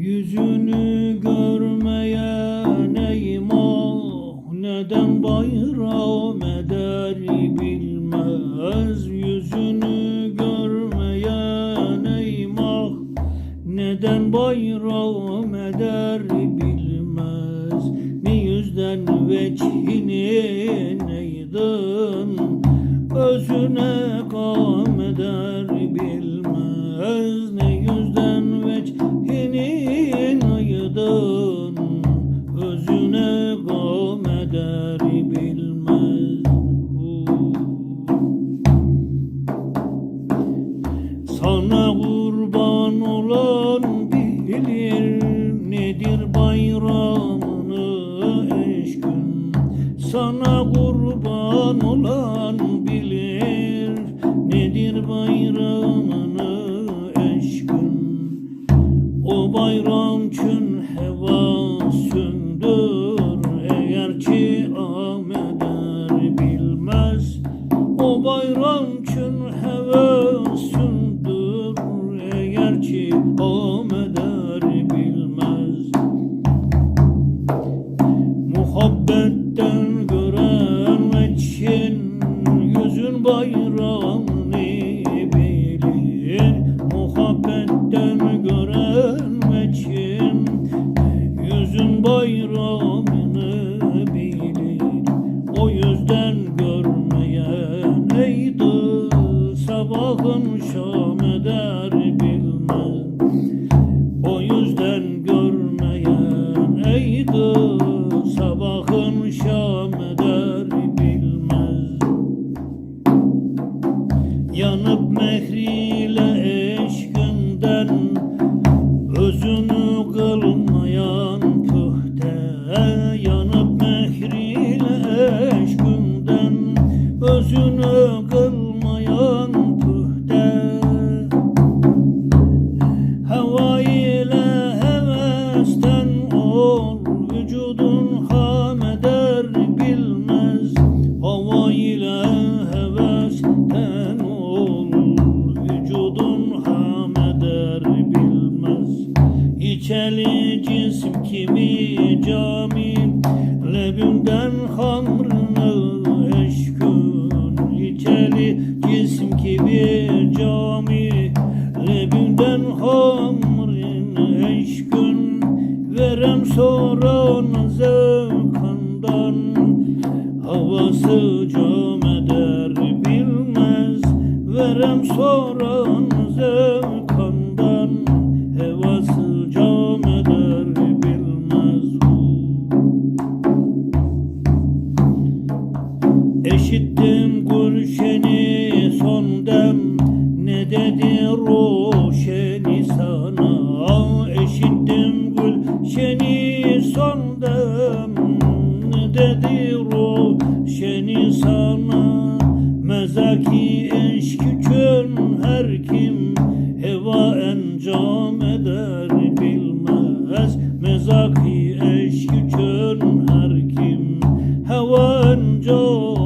Yüzünü görmeyen eymah Neden bayram eder bilmez? Yüzünü görmeyen eymah Neden bayram eder bilmez? Ne yüzden veçhini neydin Özüne kurban olan bilir nedir bayramını eşkün O bayram için heva sündür eğer ki ameder bilmez. O bayram için hevesündür eğer ki ameder Özünü kılmayan pühte. Hava ile hevesten ol Vücudun ham eder bilmez. Hava ile ol Vücudun ham eder bilmez. İçeli cisim kimi cami Lebimden hamrını Hamrını eşkün Verem soran zevkandan. Havası cam eder bilmez Verem soran zevkandan. Hevası cam eder bilmez. Eşittim encam eder bilmez. Mezaki eşk için her kim? Heva encam